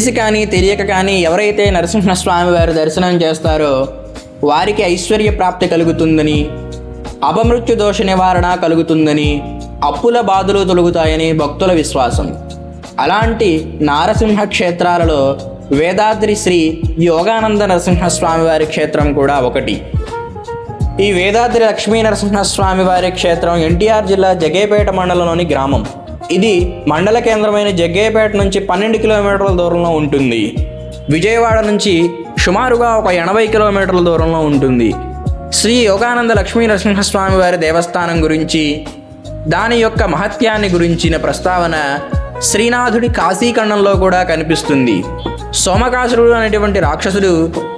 తెలిసి కానీ తెలియక కానీ ఎవరైతే నరసింహస్వామి వారి దర్శనం చేస్తారో వారికి ఐశ్వర్య ప్రాప్తి కలుగుతుందని అపమృత్యు దోష నివారణ కలుగుతుందని అప్పుల బాధలు తొలుగుతాయని భక్తుల విశ్వాసం. అలాంటి నారసింహ క్షేత్రాలలో వేదాద్రి శ్రీ యోగానంద నరసింహస్వామి వారి క్షేత్రం కూడా ఒకటి. ఈ వేదాద్రి లక్ష్మీ నరసింహస్వామి వారి క్షేత్రం ఎన్టీఆర్ జిల్లా జగేపేట మండలంలోని గ్రామం. ఇది మండల కేంద్రమైన జగ్గేపేట నుంచి పన్నెండు కిలోమీటర్ల దూరంలో ఉంటుంది. విజయవాడ నుంచి సుమారుగా ఒక ఎనభై కిలోమీటర్ల దూరంలో ఉంటుంది. శ్రీ యోగానంద లక్ష్మీ నరసింహస్వామి వారి దేవస్థానం గురించి దాని యొక్క మహత్యాన్ని గురించిన ప్రస్తావన శ్రీనాథుడి కాశీఖండంలో కూడా కనిపిస్తుంది. సోమకాసురుడు అనేటువంటి రాక్షసుడు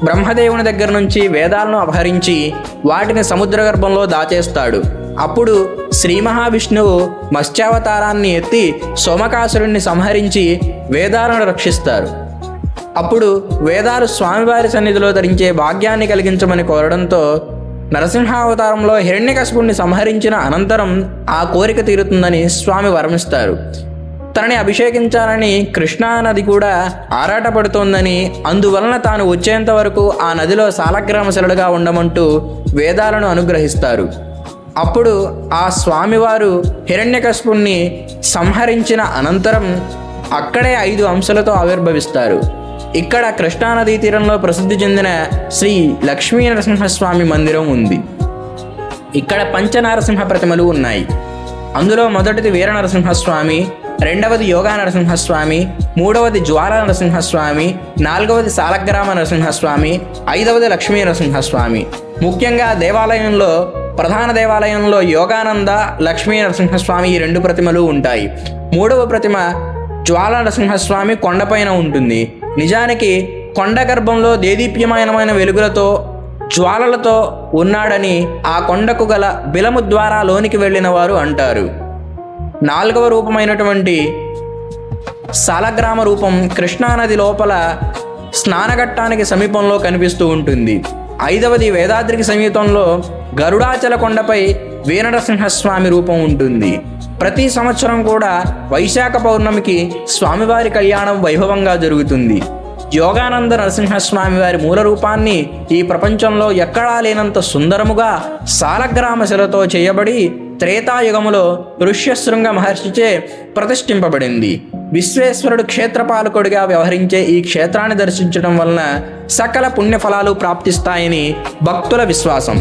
బ్రహ్మదేవుని దగ్గర నుంచి వేదాలను అపహరించి వాటిని సముద్ర గర్భంలో దాచేస్తాడు. అప్పుడు శ్రీ మహావిష్ణువు మత్స్యావతారాన్ని ఎత్తి సోమకాసురుణ్ణి సంహరించి వేదాలను రక్షిస్తారు. అప్పుడు వేదాలు స్వామివారి సన్నిధిలో ధరించే భాగ్యాన్ని కలిగించమని కోరడంతో నరసింహావతారంలో హిరణ్యకశపుణ్ణి సంహరించిన అనంతరం ఆ కోరిక తీరుతుందని స్వామి వరమిస్తారు. తనని అభిషేకించాలని కృష్ణా నది కూడా ఆరాటపడుతోందని అందువలన తాను వచ్చేంత వరకు ఆ నదిలో సాలగ్రామశలుడుగా ఉండమంటూ వేదాలను అనుగ్రహిస్తారు. అప్పుడు ఆ స్వామివారు హిరణ్యకశపుణ్ణి సంహరించిన అనంతరం అక్కడే ఐదు అంశాలతో ఆవిర్భవిస్తారు. ఇక్కడ కృష్ణానదీ తీరంలో ప్రసిద్ధి చెందిన శ్రీ లక్ష్మీ నరసింహస్వామి మందిరం ఉంది. ఇక్కడ పంచనారసింహ ప్రతిమలు ఉన్నాయి. అందులో మొదటిది వీర నరసింహస్వామి రెండవది యోగా నరసింహస్వామి మూడవది జ్వాల నరసింహస్వామి నాలుగవది సాలగ్రామ నరసింహస్వామి ఐదవది లక్ష్మీ నరసింహస్వామి. ముఖ్యంగా దేవాలయంలో ప్రధాన దేవాలయంలో యోగానంద లక్ష్మీ నరసింహస్వామి ఈ రెండు ప్రతిమలు ఉంటాయి. మూడవ ప్రతిమ జ్వాల నరసింహస్వామి కొండపైన ఉంటుంది. నిజానికి కొండ గర్భంలో దేదీప్యమానమైన వెలుగులతో జ్వాలలతో ఉన్నాడని ఆ కొండకు గల బిలము ద్వారా లోనికి వెళ్ళిన వారు అంటారు. నాలుగవ రూపమైనటువంటి సాలగ్రామ రూపం కృష్ణానది లోపల స్నానఘట్టానికి సమీపంలో కనిపిస్తూ ఉంటుంది. ఐదవది వేదాద్రికి సమీపంలో గరుడాచల కొండపై వీరనరసింహస్వామి రూపం ఉంటుంది. ప్రతి సంవత్సరం కూడా వైశాఖ పౌర్ణమికి స్వామివారి కళ్యాణం వైభవంగా జరుగుతుంది. యోగానంద నరసింహస్వామి వారి మూల రూపాన్ని ఈ ప్రపంచంలో ఎక్కడా లేనంత సుందరముగా సాలగ్రామ శిలతో చేయబడి త్రేతాయుగములో ఋష్యశృంగ మహర్షిచే ప్రతిష్ఠింపబడింది. విశ్వేశ్వరుడు క్షేత్రపాలకుడిగా వ్యవహరించే ఈ క్షేత్రాన్ని దర్శించడం వలన సకల పుణ్యఫలాలు ప్రాప్తిస్తాయని భక్తుల విశ్వాసం.